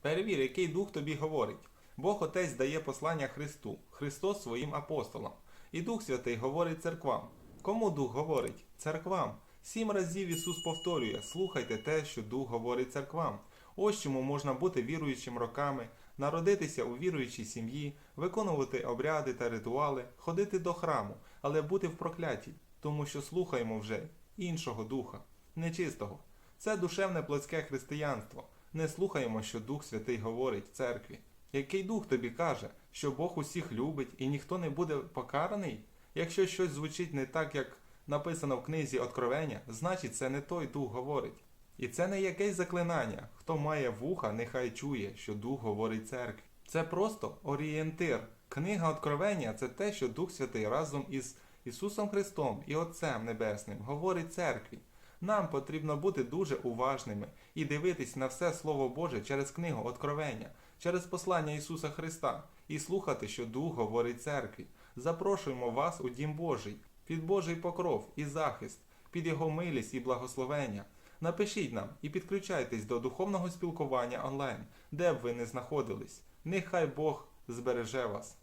Перевір, який дух тобі говорить. Бог Отець дає послання Христу, Христос своїм апостолам. І Дух Святий говорить церквам. Кому Дух говорить? Церквам. Сім разів Ісус повторює: слухайте те, що Дух говорить церквам. Ось чому можна бути віруючим роками, народитися у віруючій сім'ї, виконувати обряди та ритуали, ходити до храму, але бути в прокляті, тому що слухаємо вже іншого духа, нечистого. Це душевне плотське християнство. Не слухаємо, що Дух Святий говорить церкві. Який дух тобі каже, що Бог усіх любить і ніхто не буде покараний? Якщо щось звучить не так, як написано в книзі Откровення, значить це не той дух говорить. І це не якесь заклинання. Хто має вуха, нехай чує, що Дух говорить церкві. Це просто орієнтир. Книга Откровення це те, що Дух Святий разом із Ісусом Христом і Отцем Небесним говорить церкві. Нам потрібно бути дуже уважними і дивитись на все Слово Боже через книгу Откровення, через послання Ісуса Христа і слухати, що Дух говорить церкві. Запрошуємо вас у Дім Божий, під Божий покров і захист, під Його милість і благословення. Напишіть нам і підключайтесь до духовного спілкування онлайн, де б ви не знаходились. Нехай Бог збереже вас.